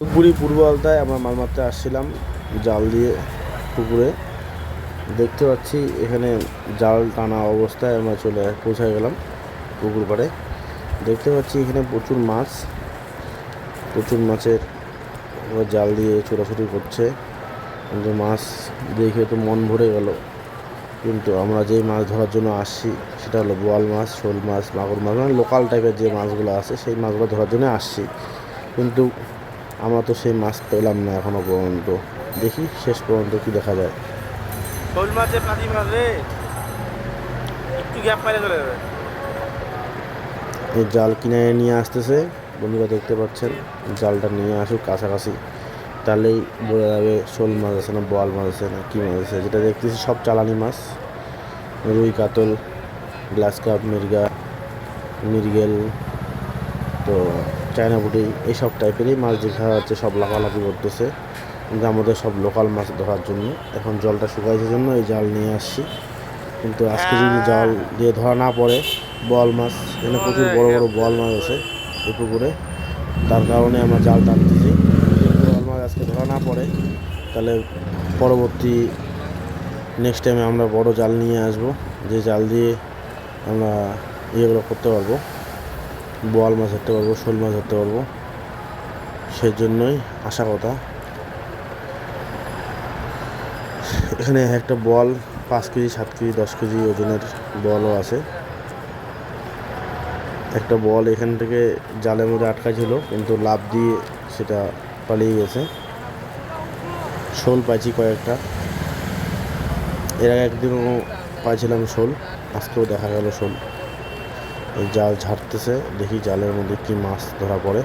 ধূপগুড়ি পূর্ব আলতায় আমরা মাছ মারতে আসছিলাম, জাল দিয়ে পুকুরে। দেখতে পাচ্ছি এখানে জাল টানা অবস্থায় আমরা চলে পৌঁছে গেলাম পুকুর পাড়ে। দেখতে পাচ্ছি এখানে প্রচুর মাছ, প্রচুর মাছের জাল দিয়ে ছোটাছুটি করছে। কিন্তু মাছ দেখে তো মন ভরে গেল। কিন্তু আমরা যেই মাছ ধরার জন্য আসছি, সেটা হলো বোয়াল মাছ, শোল মাছ, মাগুর মাছ মানে লোকাল টাইপের যে মাছগুলো আছে, সেই মাছগুলো ধরার জন্য আসছি। কিন্তু আমরা তো সেই মাছ পেলাম না এখনও পর্যন্ত। দেখি শেষ পর্যন্ত কি দেখা যায়। শোল পাতি মাছ রে একটু গ্যাপ চলে যাবে। এই জাল কিনে নিয়ে আসতেছে বন্ধুরা দেখতে পাচ্ছেন জালটা নিয়ে আসুক কাছাকাছি। তাহলেই বোঝা যাবে শোল মাছ আছে না বোয়াল মাছ আছে না কী মাছ আছে। যেটা দেখতেছি সব চালানি মাছ। রুই কাতল গ্লাস কাপ মির্গা মির্গেল তো চায়না পুটি এইসব টাইপেরই মাছ দেখা যাচ্ছে সব লাফালাফি করতেছে। কিন্তু আমাদের সব লোকাল মাছ ধরার জন্য। এখন জলটা শুকাইছে জন্য এই জাল নিয়ে আসছি। কিন্তু আজকে যদি জাল দিয়ে ধরা না পড়ে বোয়াল মাছ এখানে প্রচুর বড় বড় বোয়াল মাছ আছে এই পুকুরে। তার কারণে আমরা জাল টানতেছি। বোয়াল মাছ আজকে ধরা না পড়ে তাহলে পরবর্তী নেক্সট টাইমে আমরা বড় জাল নিয়ে আসব। যে জাল দিয়ে আমরা ইয়েগুলো করতে পারব। বোয়াল মাছ ধরতে পারব, শোল মাছ ধরতে পারব। সেই জন্যই আশা কথা। এখানে একটা বল পাঁচ কেজি, সাত কেজি, দশ কেজি ওজনের বলও আছে। একটা বল এখান থেকে জালের মধ্যে আটকা ছিল কিন্তু লাভ দিয়ে সেটা পালিয়ে গেছে। শোল পাইছি কয়েকটা। এর আগে একদিনও পাইছিলাম শোল, আজকেও দেখা গেল শোল। জাল ঝাড়তেছে, দেখি জালের মধ্যে কি মাছ ধরা পড়ে।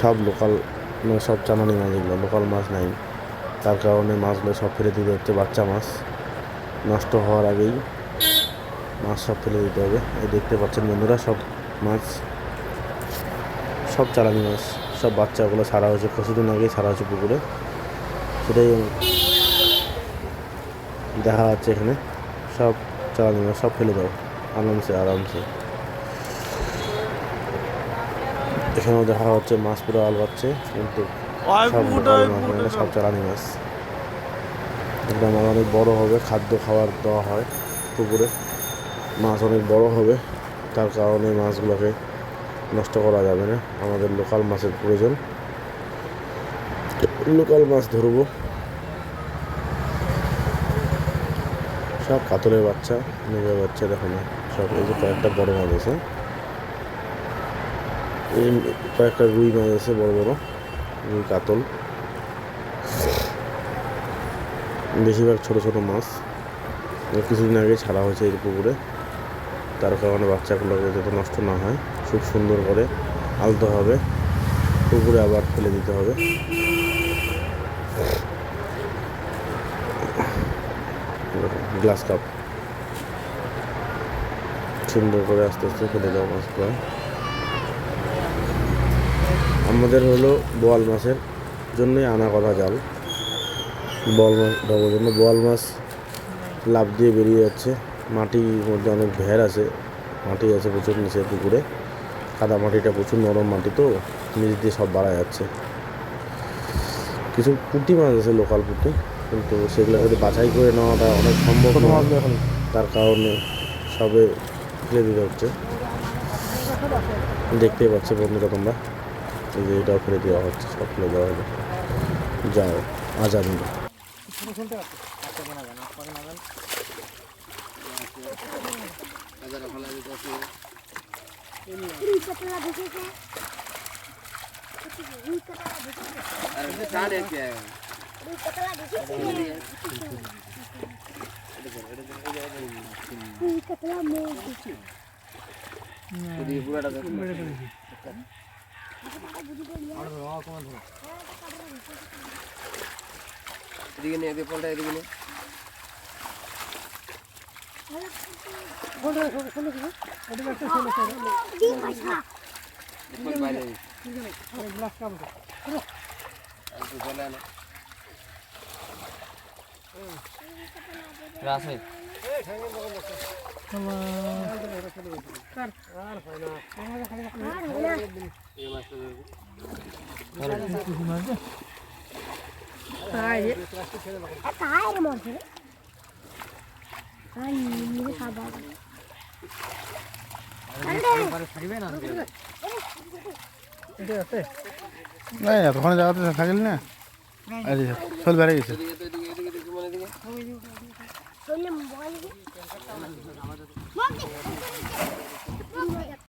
সব লোকাল মানে সব চানানি মাছ এগুলো লোকাল মাছ নাই। তার কারণে মাছগুলো সব ফেলে দিতে হচ্ছে বাচ্চা মাছ। নষ্ট হওয়ার আগেই মাছ সব ফেলে দিতে হবে। এই দেখতে পাচ্ছেন বন্ধুরা, সব মাছ, সব চালানি মাছ, সব বাচ্চাগুলো ছাড়া হয়েছে। কিছুদিন আগেই ছাড়া হয়েছে পুকুরে। সেটাই দেখা যাচ্ছে এখানে। সব চালানি মাছ সব ফেলে দাও। আরামসে আরামসে। এখানেও দেখা হচ্ছে মাছ পুরো আলবাচ্ছে কিন্তু সব। চালানি মাছ। একদম অনেক বড় হবে খাদ্য খাবার দেওয়া হয় পুকুরে। মাছ অনেক বড় হবে তার কারণে মাছগুলোকে নষ্ট করা যাবে না। আমাদের লোকাল মাছের প্রয়োজন। লোকাল মাছ ধরবো। সব কাতলের বাচ্চা মেঘের বাচ্চা দেখো না। সব, এই যে কয়েকটা বড় মাছ আছে। এই কয়েকটা রুই মাছ আছে, বড় বড়, রুই, কাতল। বেশিরভাগ ছোট ছোট মাছ। কিছুদিন আগে ছাড়া হয়েছে এই পুকুরে। তার কারণে বাচ্চাগুলোকে যাতে নষ্ট না হয়, খুব সুন্দর করে আলতে হবে। পুকুরে আবার ফেলে দিতে হবে। Glass cup. সুন্দর করে আস্তে আস্তে ফেলে দেওয়া মাছগুলো। আমাদের হলো বোয়াল মাছের জন্যই আনা কথা জাল। বল মাছ ধরার জন্য। বোয়াল মাছ লাভ দিয়ে বেরিয়ে যাচ্ছে। মাটির মধ্যে অনেক ভেড় আছে। মাটি আছে প্রচুর নিচে পুকুরে। কাদা মাটিটা প্রচুর নরম মাটি তো। নিচ দিয়ে সব বাড়া যাচ্ছে। কিছু পুঁটি মাছ আছে লোকাল পুঁটি। কিন্তু সেগুলো যদি বাছাই করে নেওয়াটা অনেক সম্ভব নয়। তার কারণে সবে দিতে হচ্ছে। দেখতেই পাচ্ছ বন্ধুরা তোমরা। এই যে এটাও ফেলে দেওয়া হচ্ছে, সব ফেলে দেওয়া হলো। যাও আজাদ কাতলা এদিকে নে এদিকে পলটা এদিকে নে। বাইরে একটু জলে আনো রাসে আর হলো এই মাছটা ধরবো একটা হায়ের মধ্যে আর নিয়ে খাবার নাই এতক্ষণ জায়গাতে থাকিল না? শোল বেড়ে গেছে। এদিকে